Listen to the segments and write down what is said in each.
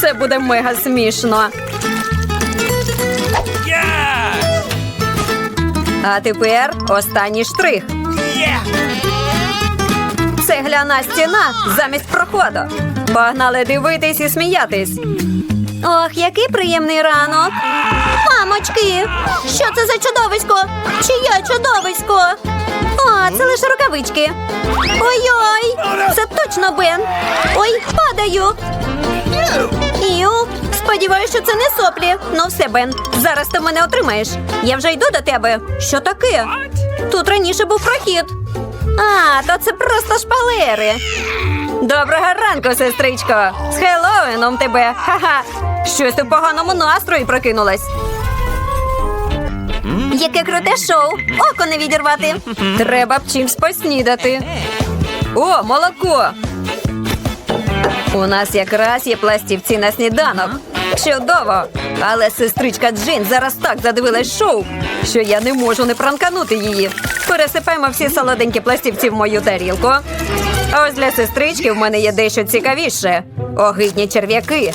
Це буде мега смішно. А тепер останній штрих. Цегляна стіна замість проходу. Погнали дивитись і сміятись. Ох, який приємний ранок. Мамочки, що це за чудовисько? Чиє чудовисько? О, це лише рукавички. Ой-ой, це точно Бен. Ой, падаю. Іу, сподіваюся, що це не соплі. Ну все, Бен, зараз ти мене отримаєш. Я вже йду до тебе. Що таке? Тут раніше був прохід. А, то це просто шпалери. Доброго ранку, сестричко. З Хеллоуіном тебе. Ха-ха. Щось ти в поганому настрої прокинулась. Яке круте шоу! Око не відірвати. Треба б чимсь поснідати. О, молоко! У нас якраз є пластівці на сніданок. Чудово! Але сестричка Джин зараз так задивилась шоу, що я не можу не пранканути її. Пересипаємо всі солоденькі пластівці в мою тарілку. Ось для сестрички в мене є дещо цікавіше. Огидні черв'яки.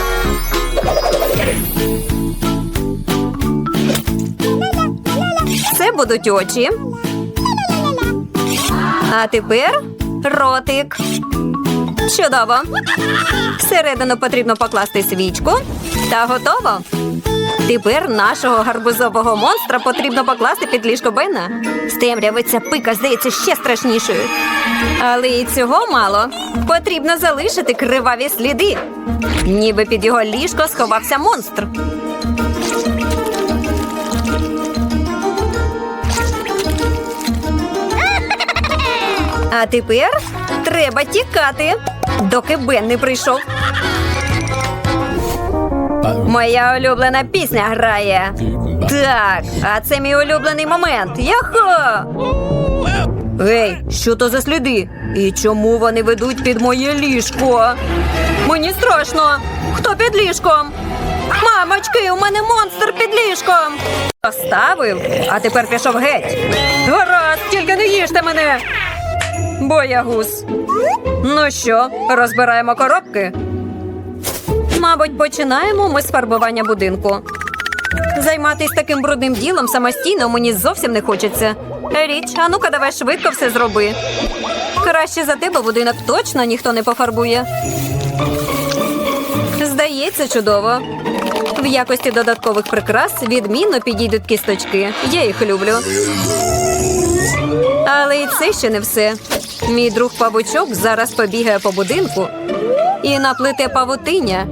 Будуть очі. А тепер ротик. Чудово. Всередину потрібно покласти свічку. Та готово. Тепер нашого гарбузового монстра потрібно покласти під ліжко Бена. З темряви ця пика здається ще страшнішою. Але і цього мало. Потрібно залишити криваві сліди. Ніби під його ліжко сховався монстр. А тепер треба тікати, доки Бен не прийшов. Моя улюблена пісня грає. Так, а це мій улюблений момент. Яхо! Ей, що то за сліди? І чому вони ведуть під моє ліжко? Мені страшно. Хто під ліжком? Мамочки, у мене монстр під ліжком. Поставив, а тепер пішов геть. Гаразд, тільки не їжте мене. Боягуз. Ну що, розбираємо коробки? Мабуть, починаємо ми з фарбування будинку. Займатись таким брудним ділом самостійно мені зовсім не хочеться. Річ, а ну-ка давай швидко все зроби. Краще за тебе будинок точно ніхто не пофарбує. Здається, чудово. В якості додаткових прикрас відмінно підійдуть кісточки. Я їх люблю. Але і це ще не все. Мій друг павучок зараз побігає по будинку і наплете павутиння,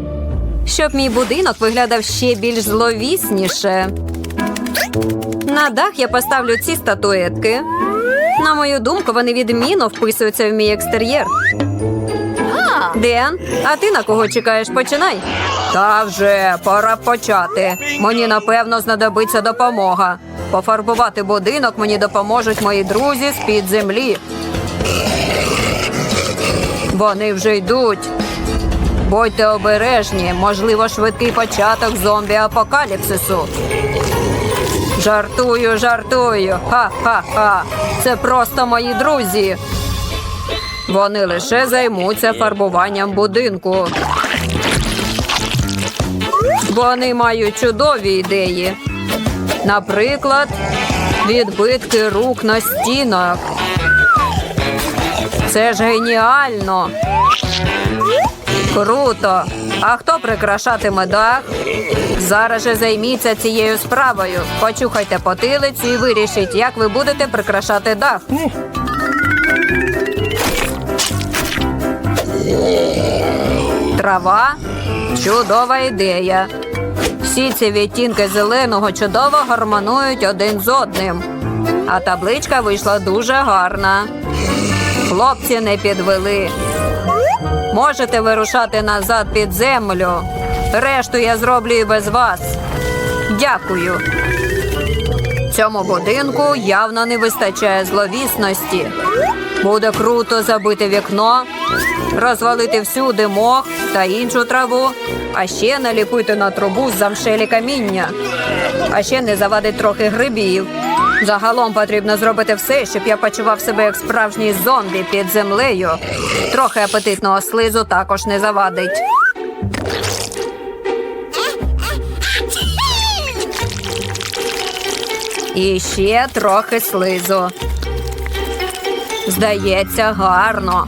щоб мій будинок виглядав ще більш зловісніше. На дах я поставлю ці статуетки. На мою думку, вони відмінно вписуються в мій екстер'єр. Ден, а ти на кого чекаєш? Починай. Та вже пора почати. Мені напевно знадобиться допомога. Пофарбувати будинок мені допоможуть мої друзі з під землі. Вони вже йдуть. Будьте обережні, можливо, швидкий початок зомбі-апокаліпсису. Жартую, жартую. Ха-ха-ха. Це просто мої друзі. Вони лише займуться фарбуванням будинку. Вони мають чудові ідеї. Наприклад, відбитки рук на стінах. Це ж геніально. Круто. А хто прикрашатиме дах? Зараз же займіться цією справою. Почухайте потилицю і вирішіть, як ви будете прикрашати дах. Трава чудова ідея. Всі ці відтінки зеленого чудово гармонують один з одним. А табличка вийшла дуже гарна. Хлопці не підвели. Можете вирушати назад під землю. Решту я зроблю і без вас. Дякую. Цьому будинку явно не вистачає зловісності. Буде круто забити вікно, розвалити всюди мох та іншу траву, а ще наліпити на трубу замшелі каміння. А ще не завадить трохи грибів. Загалом потрібно зробити все, щоб я почував себе як справжній зомбі під землею. Трохи апетитного слизу також не завадить. І ще трохи слизу. Здається, гарно.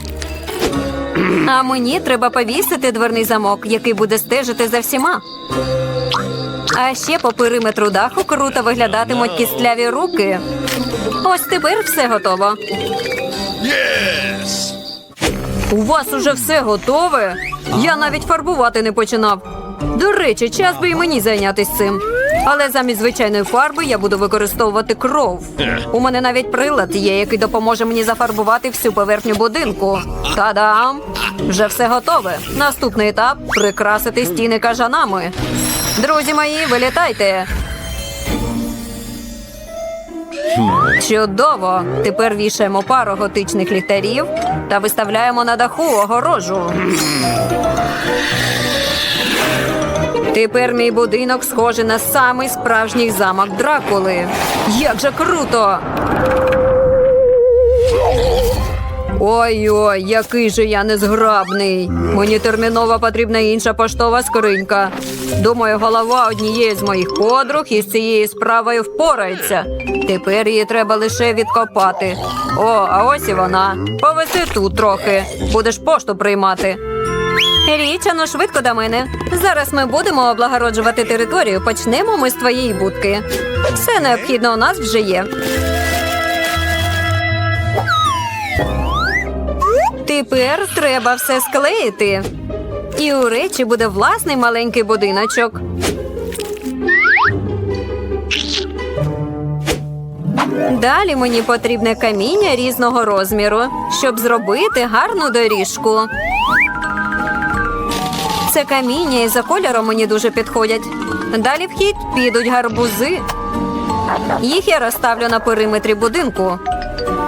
А мені треба повісити дверний замок, який буде стежити за всіма. А ще по периметру даху круто виглядатимуть кістляві руки. Ось тепер все готово. У вас уже все готове? Я навіть фарбувати не починав. До речі, час би і мені зайнятися цим. Але замість звичайної фарби я буду використовувати кров. У мене навіть прилад є, який допоможе мені зафарбувати всю поверхню будинку. Та-дам! Вже все готове. Наступний етап прикрасити стіни кажанами. Друзі мої, вилітайте. Чудово! Тепер вішаємо пару готичних ліхтарів та виставляємо на даху огорожу. Тепер мій будинок схожий на самий справжній замок Дракули. Як же круто! Ой-ой, який же я незграбний. Мені терміново потрібна інша поштова скринька. Думаю, голова однієї з моїх подруг із цією справою впорається. Тепер її треба лише відкопати. О, а ось і вона. Повеси тут трохи. Будеш пошту приймати. Річ, ану швидко до мене. Зараз ми будемо облагороджувати територію. Почнемо ми з твоєї будки. Все необхідне у нас вже є. Тепер треба все склеїти. І у речі буде власний маленький будиночок. Далі мені потрібне каміння різного розміру, щоб зробити гарну доріжку. Це каміння і за кольором мені дуже підходять. Далі в хід підуть гарбузи. Їх я розставлю на периметрі будинку.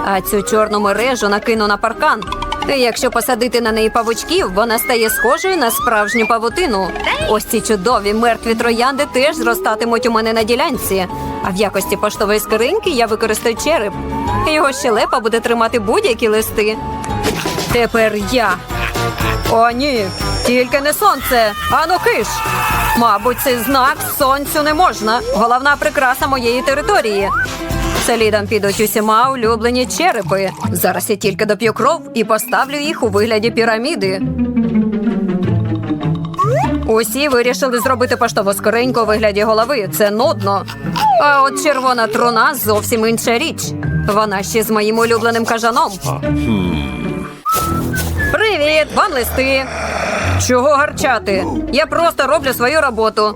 А цю чорну мережу накину на паркан. Якщо посадити на неї павучків, вона стає схожою на справжню павутину. Ось ці чудові мертві троянди теж зростатимуть у мене на ділянці. А в якості поштової скриньки я використаю череп. Його щелепа буде тримати будь-які листи. Тепер я. О, ні, тільки не сонце, ану киш. Мабуть, цей знак сонцю не можна. Головна прикраса моєї території. Слідом підуть усіма улюблені черепи. Зараз я тільки доп'ю кров і поставлю їх у вигляді піраміди. Усі вирішили зробити поштову скриньку у вигляді голови. Це нудно. А от червона труна зовсім інша річ. Вона ще з моїм улюбленим кажаном. Привіт, вам листи. Чого гарчати? Я просто роблю свою роботу.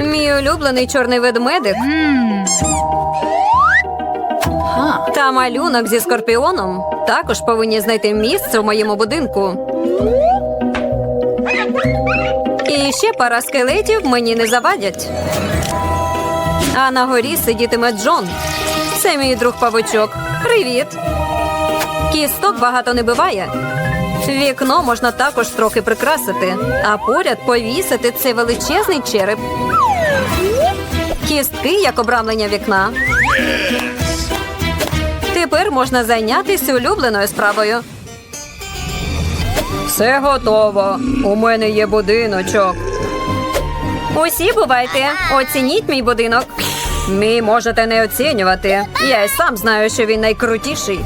Мій улюблений чорний ведмедик. Та малюнок зі скорпіоном також повинні знайти місце в моєму будинку. І ще пара скелетів мені не завадять. А на горі сидітиме Джон. Це мій друг павучок. Привіт. Кісток багато не буває. Вікно можна також трохи прикрасити, а поряд повісити цей величезний череп. Кістки як обрамлення вікна. Тепер можна зайнятися улюбленою справою. Все готово. У мене є будиночок. Усі бувайте, оцініть мій будинок. Мій можете не оцінювати. Я й сам знаю, що він найкрутіший.